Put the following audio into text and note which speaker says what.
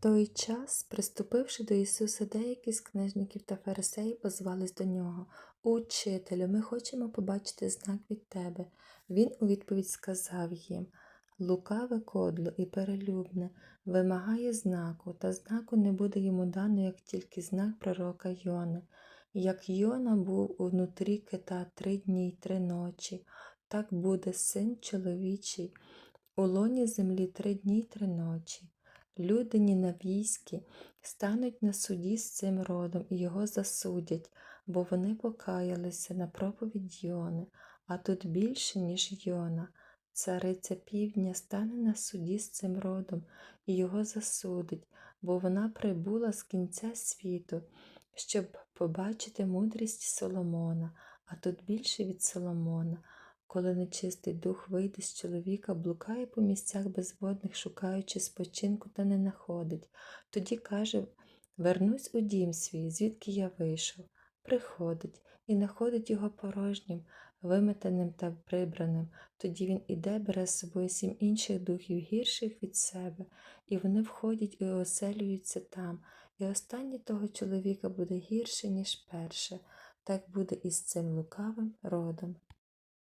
Speaker 1: той час, приступивши до Ісуса, деякі з книжників та фарисеїв позвались до нього. Учителю, ми хочемо побачити знак від тебе. Він у відповідь сказав їм Лукаве кодло і перелюбне вимагає знаку, та знаку не буде йому дано, як тільки знак пророка Йони. Як Йона був унутрі кита три дні й три ночі, так буде син чоловічий у лоні землі три дні й три ночі. Люди ненавійські стануть на суді з цим родом і його засудять, бо вони покаялися на проповідь Йони, а тут більше, ніж Йона. Цариця півдня стане на суді з цим родом і його засудить, бо вона прибула з кінця світу, щоб побачити мудрість Соломона, а тут більше від Соломона. Коли нечистий дух вийде з чоловіка, блукає по місцях безводних, шукаючи спочинку та не находить. Тоді каже Вернусь у дім свій, звідки я вийшов. Приходить і находить його порожнім, виметеним та прибраним. Тоді він іде, бере з собою сім інших духів, гірших від себе, і вони входять і оселюються там. І останнє того чоловіка буде гірше, ніж перше. Так буде і з цим лукавим родом.